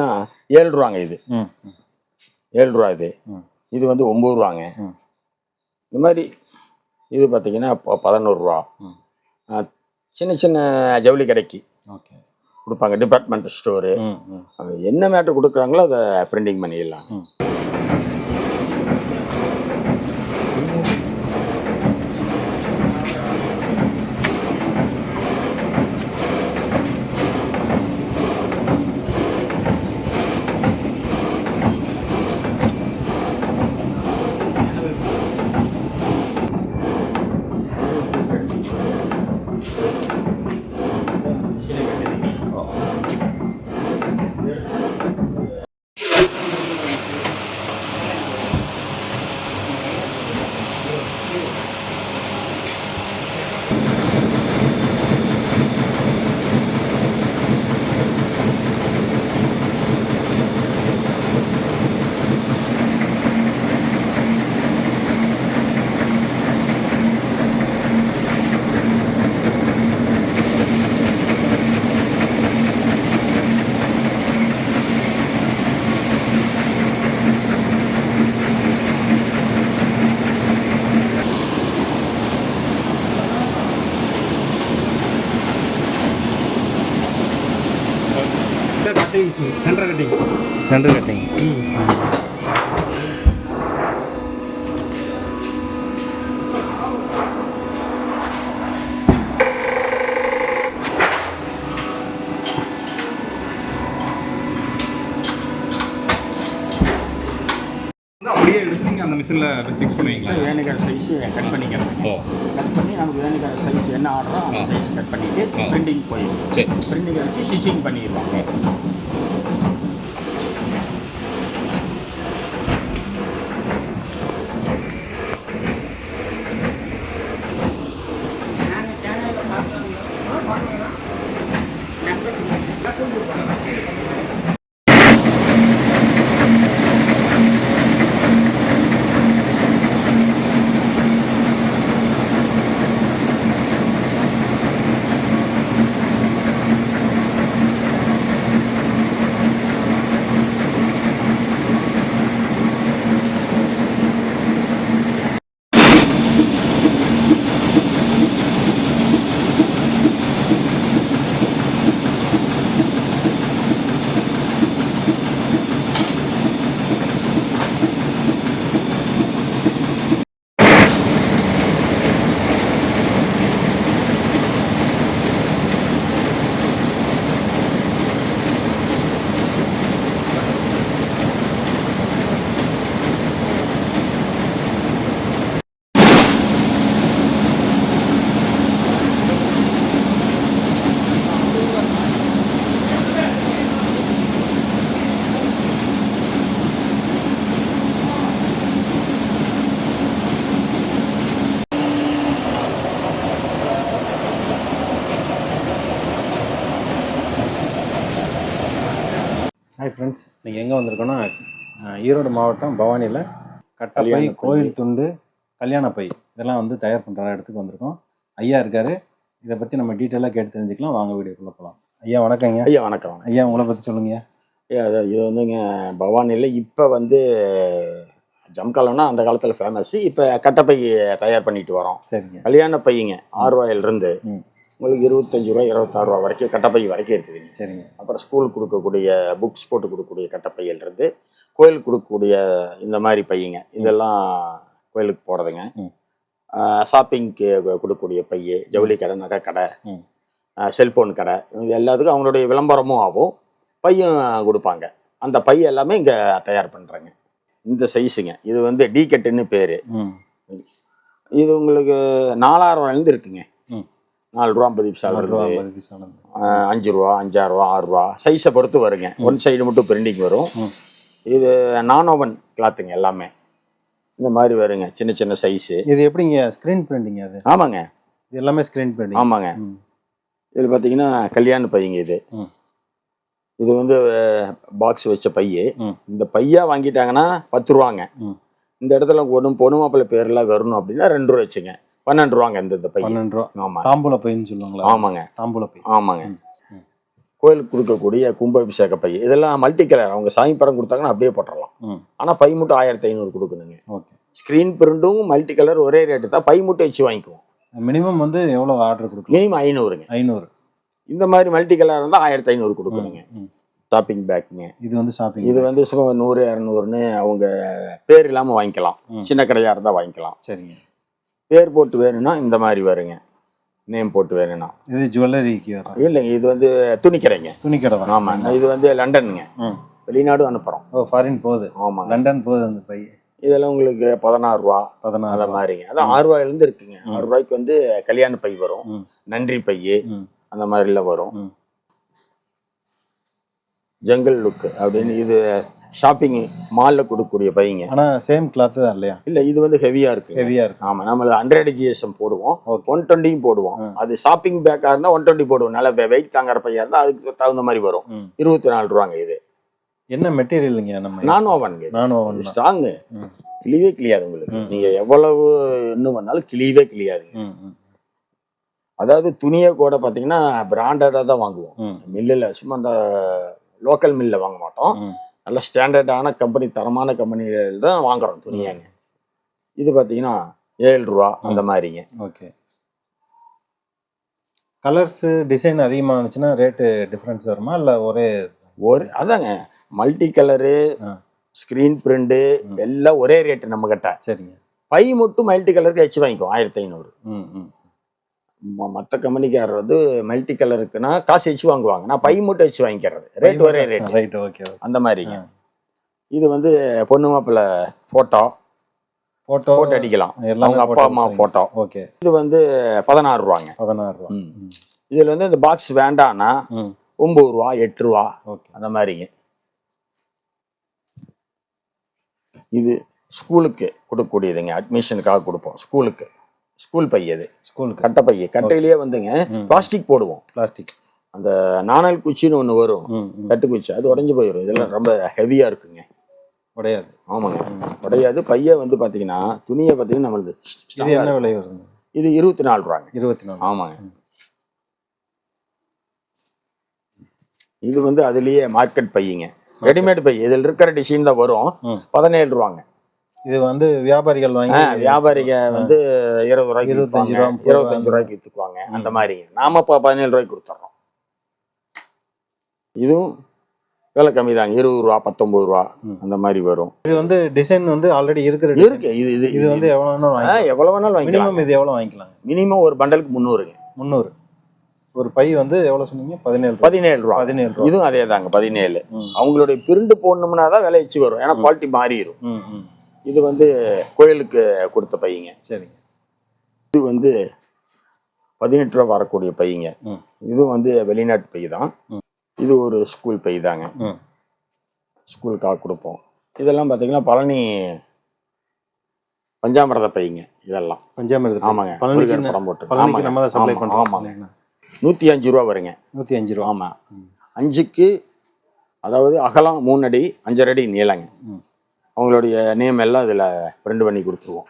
பார்த்தீங்கன்னா ஏழு ரூபாங்க இது. ஏழு ரூபா இது. இது வந்து ஒம்பது ரூபாங்க. இந்த மாதிரி இது பார்த்தீங்கன்னா ப- பதினோரு ரூபா. ம். ஆ, சின்ன சின்ன ஜவுளி கடைக்கு ஓகே. கொடுப்பாங்க. டிபார்ட்மெண்ட் ஸ்டோரு என்ன மேட்ரு கொடுக்குறாங்களோ அதை பிரிண்டிங் பண்ணிடலாம் ம். Cutting centre cutting centre cutting மிஷினில் ஃபிக்ஸ் பண்ணுவீங்களா? வேணுங்கிற சைஸ் கட் பண்ணிக்கிறோம் ஓ. கட் பண்ணி நமக்கு வேணுங்கிற சைஸ் என்ன ஆர்டரோ அந்த. சைஸ் கட் பண்ணிட்டு ஆ. பிரிண்டிங் போயிடும். சரி. பிரிண்டிங்கை வச்சு ஸ்டிச்சிங் பண்ணிடுவாங்க ஃப்ரெண்ட்ஸ் நீங்கள் எங்கே வந்திருக்கோன்னா ஈரோடு மாவட்டம் பவானியில் கட்டப்பை. கோயில் துண்டு கல்யாண பை இதெல்லாம் வந்து தயார் பண்ணுற இடத்துக்கு வந்திருக்கோம். ஐயா இருக்காரு. இதை பற்றி நம்ம டீட்டெயிலாக கேட்டு தெரிஞ்சுக்கலாம். வாங்க வீடியோக்குள்ளே போகலாம் ஐயா வணக்கங்க ஐயா வணக்கம். ஐயா உங்களை பற்றி சொல்லுங்க. ஐயா இது வந்துங்க பவானியில் இப்போ வந்து ஜம்காலம்னா அந்த காலத்தில் ஃபேமஸ் இப்போ கட்டப்பை தயார் பண்ணிட்டு வரோம். சரிங்க. கல்யாண பையங்க ஆறு ரூபாயிலிருந்து ம். உங்களுக்கு இருபத்தஞ்சு ரூபா இருபத்தாறு ரூபா வரைக்கும் கட்டப்பை வரைக்கும் இருக்குதுங்க சரிங்க. அப்புறம் ஸ்கூலுக்கு கொடுக்கக்கூடிய புக்ஸ் போட்டு கொடுக்கக்கூடிய கட்டப்பையிலிருந்து கோயிலுக்கு கொடுக்கக்கூடிய இந்த மாதிரி பையங்க. இதெல்லாம் கோயிலுக்கு போகிறதுங்க. ஷாப்பிங்க்கு கொடுக்கக்கூடிய பைய ஜவுளி கடை நகை கடை ம். செல்போன் கடை இது எல்லாத்துக்கும் அவங்களுடைய விளம்பரமும் ஆகும். பையும் கொடுப்பாங்க. அந்த பை எல்லாமே இங்கே தயார் பண்ணுறாங்க இந்த சைஸுங்க இது வந்து டி கட்டுன்னு பேர். இது உங்களுக்கு நாலாயிரம் ரூபாயிலேருந்து இருக்குங்க. நாலு ரூபா ஐம்பது பைசா வருது அஞ்சு ரூபா அஞ்சாறு ரூபா ஆறு ரூபா சைஸை பொறுத்து வருங்க. ஒன் சைடு மட்டும் பிரிண்டிங் வரும். இது நானோவன் கிளாத்துங்க எல்லாமே. இந்த மாதிரி வருங்க சின்ன சின்ன சைஸு இது எப்படிங்க? ஸ்க்ரீன் பிரிண்டிங் அது? ஆமாங்க. இது எல்லாமே ஸ்க்ரீன் பிரிண்டிங் ஆமாங்க. இதில் பார்த்தீங்கன்னா கல்யாண பையங்க இது. இது வந்து பாக்ஸ் வச்ச பைய. இந்த பையா வாங்கிட்டாங்கன்னா பத்து ரூபாங்க. இந்த இடத்துல ஒன்றும் பொண்ணு மாப்பிள்ளை பேர்லாம் வரணும் அப்படின்னா ரெண்டு ரூபா வச்சுங்க. பன்னெண்டு ரூபாங்க இந்த இந்த பையன். பன்னெண்டு ரூபா. ஆமாங்க. தாம்பூல பைன்னு சொல்லுவாங்களா. ஆமாங்க. தாம்பூல பை. ஆமாங்க. கோயிலுக்கு கொடுக்கக்கூடிய கும்பாபிஷேக பை. இதெல்லாம் மல்டி கலர் அவங்க சாமி படம் கொடுத்தாங்கன்னா அப்படியே போட்டுடலாம் ஆனால் பை மட்டும் ஆயிரத்தி ஐநூறு கொடுக்கணுங்க. ஓகே. ஸ்க்ரீன் பிரிண்டும் மல்டி கலர் ஒரே ரேட்டு தான். பை மட்டும் வச்சு வாங்கிக்குவோம். மினிமம் வந்து எவ்வளோ ஆர்டர் கொடுக்கலாம்? மினிமம் ஐநூறுங்க. ஐநூறு. இந்த மாதிரி மல்டி கலர் இருந்தால் ஆயிரத்தி ஐநூறு கொடுக்கணுங்க. ஷாப்பிங் பேக்குங்க இது வந்து ஷாப்பிங் இது வந்து சும்மா நூறு இரநூறுன்னு அவங்க பேர் இல்லாமல் வாங்கிக்கலாம். சின்ன கடையாக இருந்தால் வாங்கிக்கலாம். சரிங்க. பேர் போட்டு வேணும்னா இந்த மாதிரி வருங்க. நேம் போட்டு வேணும்னா. இது ஜுவல்லரிக்கு இல்லைங்க இது வந்து துணிக்கடைங்க. துணி கடை தான் ஆமாம் இது வந்து லண்டனுங்க. வெளிநாடும் அனுப்புகிறோம் ஓ ஃபாரின் போகுது. ஆமாங்க. லண்டன் போகுது அந்த பை இதெல்லாம் உங்களுக்கு பதினாறு ரூபா பதினாறு அந்த மாதிரிங்க. அதான் ஆறு ரூபாயிலேருந்து இருக்குங்க. ஆறு ரூபாய்க்கு வந்து கல்யாண பை வரும். நன்றி பை அந்த மாதிரிலாம் வரும். ஜங்கல் லுக் அப்படின்னு இது ஷாப்பிங் மாலில் கொடுக்கக்கூடிய பையங்க ஆனா சேம் கிளாத் தான் இல்லையா? இல்லை இது வந்து ஹெவியாக இருக்கு. ஹெவியா இருக்கு. ஆமாம் நம்ம ஹண்ட்ரட் ஜிஎஸ்எம் போடுவோம். ஒன் டுவெண்ட்டியும் போடுவோம். அது ஷாப்பிங் பேக்காக இருந்தால் ஒன் டுவெண்ட்டி போடுவோம். நல்ல வெயிட் தாங்குற பையா இருந்தால் அதுக்கு தகுந்த மாதிரி வரும். இருபத்தி நாலு ரூபாங்க இது. என்ன மெட்டீரியலுங்க நம்ம நான் ஓவனுங்க நான் ஓவன் ஸ்ட்ராங்கு. கிளியவே கிளியாது உங்களுக்கு. ம். நீங்க எவ்வளவு இன்னும் பண்ணாலும் கிளியவே ம் அதாவது துணியை கூட பார்த்தீங்கன்னா பிராண்டடாக தான் வாங்குவோம். மில்லில் சும்மா அந்த லோக்கல் மில்லில் வாங்க மாட்டோம். நல்ல ஸ்டாண்டர்டான கம்பெனி தரமான கம்பெனிகள் தான் வாங்குறோம் துணியாங்க. இது பார்த்தீங்கன்னா ஏழு ரூபா அந்த மாதிரிங்க. ஓகே. கலர்ஸ் டிசைன் அதிகமாக இருந்துச்சுன்னா ரேட்டு டிஃப்ரென்ஸ் வருமா? இல்லை ஒரே ஒரு அதாங்க. Multi colour. ஸ்க்ரீன் பிரிண்டு ம். எல்லாம் ஒரே ரேட்டு நம்ம கிட்ட சரிங்க. பை மட்டும் மல்டி கலருக்கு வச்சு வாங்கிக்குவோம் ஆயிரத்தி ஐநூறு. ம் ம். மற்ற கம்பெனிக்காரர் வந்து மல்டி கலருக்குன்னா காசு வச்சு வாங்குவாங்க. நான் பை மட்டும் வச்சு வாங்கிக்கிறது. ரேட் ஒரே ரேட் ரைட் ஓகே அந்த மாதிரிங்க. இது வந்து பொண்ணு மாப்பிள்ளை ஃபோட்டோ ஃபோட்டோ போட்டு அடிக்கலாம். எல்லாமே அவங்க அப்பா அம்மா ஃபோட்டோ ஓகே இது வந்து பதினாறு ரூபாங்க. பதினாறு ரூபா. ம். இதில் வந்து இந்த பாக்ஸ் வேண்டான்னா ம். ஒம்பது ரூபா எட்டு ரூபா ஓகே அந்த மாதிரிங்க. இது ஸ்கூலுக்கு கொடுக்கக்கூடியதுங்க. அட்மிஷனுக்காக கொடுப்போம். ஸ்கூலுக்கு ஸ்கூல் பை அது. ஸ்கூலுக்கு. கட்டை பை. கட்டையிலேயே வந்துங்க பிளாஸ்டிக் போடுவோம். பிளாஸ்டிக். அந்த நாணல் குச்சின்னு ஒன்று வரும். ம் ம். கட்டு குச்சி அது உடஞ்சு போயிடும் இதெல்லாம் ரொம்ப ஹெவியா இருக்குங்க. உடையாது. ஆமாங்க. உடையாது. பைய வந்து பாத்தீங்கன்னா துணியை பார்த்தீங்கன்னா நம்மளுது என்ன. விலை வருதுங்க இது இருபத்தி நாலு ரூபாங்க. இருபத்தி நாலு ஆமாங்க இது வந்து அதுலயே மார்க்கெட் பையங்க ரெடிமேட் பை. இதில் இருக்கிற டிசைன் தான் வரும். பதினேழு ரூபாங்க. இது வந்து வியாபாரிகள் வாங்கி வியாபாரிக வந்து இருபது ரூபாய்க்கு இருபத்தஞ்சு ரூபா, இருபத்தஞ்சு ரூபா. ரூபாய்க்கு வித்துக்குவாங்க. அந்த மாதிரிங்க நாம இப்போ பதினேழு ரூபாய்க்கு கொடுத்துட்றோம் இதுவும் விலை கம்மி தாங்க. இருபது ரூபா பத்தொன்பது ரூபா. அந்த மாதிரி வரும். இது வந்து டிசைன் வந்து ஆல்ரெடி இருக்கிற. இருக்கு. இது இது இது வந்து எவ்வளோ வேணாலும் எவ்வளவு வேணாலும் வாங்கிக்கலாம். மினிமம் இது எவ்வளோ வாங்கிக்கலாம்? மினிமம் ஒரு பண்டலுக்கு முந்நூறுங்க. முந்நூறு. ஒரு பை வந்து எவ்வளோ சொன்னீங்க? பதினேழு பதினேழு ரூபா. பதினேழு ரூபா. இதுவும் அதே தாங்க பதினேழு அவங்களுடைய பிரிண்டு போடணும்னா தான் விலை எச்சு வரும். ஏன்னா குவாலிட்டி மாறிடும் இது வந்து கோயிலுக்கு கொடுத்த பையங்க. சரிங்க. இது வந்து பதினெட்டு ரூபா வரக்கூடிய பையங்க. இதுவும் வந்து வெளிநாட்டு பை தான். இது ஒரு ஸ்கூல் பை தாங்க. ம். ஸ்கூலுக்காக கொடுப்போம். இதெல்லாம் பார்த்தீங்கன்னா பழனி பஞ்சாமிரத பையங்க இதெல்லாம். பஞ்சாமிரத ஆமாங்க. பழனிக்கு முருகர் படம் போட்டு. பழனிக்கு ஆமாங்க, நம்ம தான் சப்ளை ஆமா, பண்ணுறோம் ஆமாங்க. நூற்றி அஞ்சு ரூபா வருங்க. நூற்றி அஞ்சு ரூபா. ஆமாம். அஞ்சுக்கு அதாவது அகலம் மூணு அடி அஞ்சரை அடி நீளங்க. ம். அவங்களுடைய நேம் எல்லாம் இதில் பிரிண்ட் பண்ணி கொடுத்துருவோம்.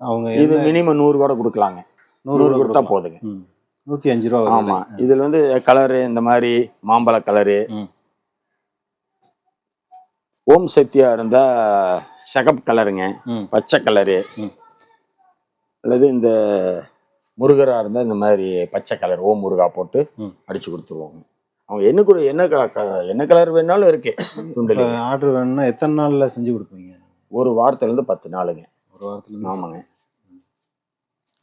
அவங்க இது மினிமம் நூறு கூட கொடுக்கலாங்க. நூறு கொடுத்தா. போதுங்க. நூற்றி அஞ்சு ரூபா ஆமாம் இதில் வந்து கலரு இந்த மாதிரி மாம்பழ கலரு. ஓம் சக்தியா இருந்தா சகப் கலருங்க. பச்சை கலரு. அல்லது இந்த முருகரா இருந்தா இந்த மாதிரி பச்சை கலர். ஓம் முருகா போட்டு. அடிச்சு கொடுத்துருவாங்க. அவங்க என்ன கூட என்ன என்ன கலர் வேணாலும் இருக்கு. ஆர்டர் வேணும்னா எத்தனை நாளில் செஞ்சு கொடுப்பீங்க? ஒரு வாரத்துல இருந்து பத்து நாளுங்க. ஒரு வாரத்தில் ஆமாங்க.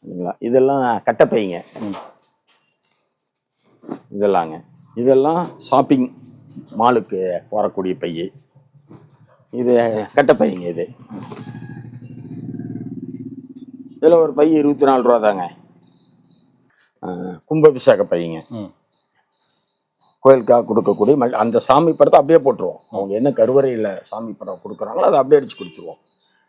சரிங்களா? இதெல்லாம் கட்டப்பைங்க. இதெல்லாங்க. இதெல்லாம் ஷாப்பிங் மாலுக்கு வரக்கூடிய பை. இது கட்டப்பைங்க இது. இதில் ஒரு பை இருபத்தி நாலு ரூபா தாங்க கும்பாபிஷேக பையங்க கோயிலுக்காக கொடுக்கக்கூடிய மல் அந்த சாமி படத்தை அப்படியே போட்டுருவோம். அவங்க என்ன கருவறையில் சாமி படம் கொடுக்குறாங்களோ அதை அப்படியே அடிச்சு கொடுத்துருவோம்.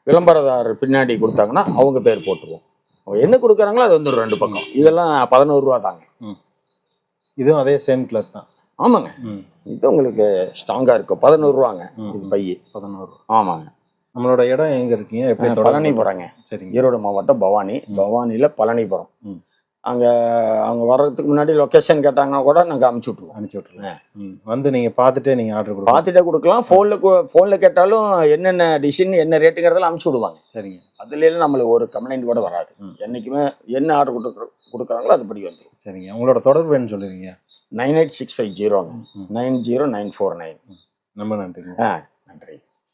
விளம்பரதாரர் பின்னாடி கொடுத்தாங்கன்னா அவங்க பேர் போட்டுருவோம். அவங்க என்ன கொடுக்குறாங்களோ அது வந்து ரெண்டு பக்கம். இதெல்லாம் பதினோரு ரூபா தாங்க. இதுவும் அதே சேம் கிளாத் தான். ஆமாங்க. இது உங்களுக்கு ஸ்ட்ராங்காக இருக்கும். பதினோரு ரூபாங்க. இது பை பதினோரு ஆமாங்க. நம்மளோட இடம் எங்க இருக்கீங்க? எப்படி பழனிபுரங்க. சரிங்க. ஈரோடு மாவட்டம் பவானி. பவானியில் பழனிபுரம். ம். அங்கே அவங்க வர்றதுக்கு முன்னாடி லொக்கேஷன் கேட்டாங்கன்னா கூட நாங்கள் அமுச்சு விட்ருவோம் அனுப்பிச்சி விட்ருங்க ம். வந்து நீங்கள் பார்த்துட்டே நீங்கள் ஆர்டர் கொடுக்கலாம். பார்த்துட்டே கொடுக்கலாம். ஃபோனில் ஃபோனில் கேட்டாலும் என்னென்ன டிசைன் என்ன ரேட்டுங்கிறதெல்லாம் அமுச்சு விடுவாங்க. சரிங்க. அதுலேயும் நம்மளுக்கு ஒரு கம்ப்ளைண்ட் கூட வராது. என்றைக்குமே என்ன ஆர்டர் கொடுக்குற கொடுக்குறாங்களோ அதுபடி வந்துடும் சரிங்க. உங்களோட தொடர்பு என்ன சொல்லுவீங்க? நைன் எயிட் சிக்ஸ் ஃபைவ் ஜீரோங்க. ம். Nine zero nine four nine. ரொம்ப நன்றிங்க. ஆ நன்றி.